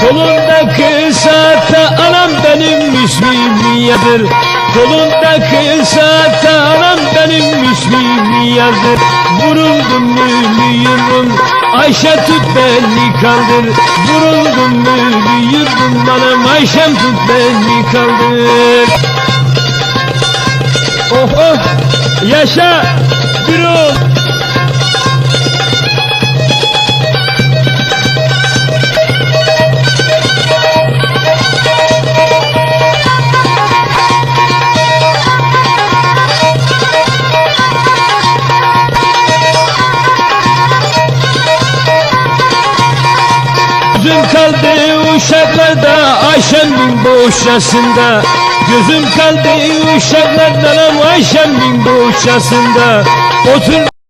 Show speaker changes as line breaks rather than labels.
Kolundaki saatte anam benim yazır Kolundaki saatte anam benim yazır Vuruldum ölüyorum Ayşe tut beni kaldır. Vuruldum ölüyorum anam Ayşem tut beni kaldır. Oh oh yaşa bir ol Gözüm kaldı uşaklarda Ayşem'in boşasında Gözüm kaldı uşaklarda Ayşem'in boşasında Otur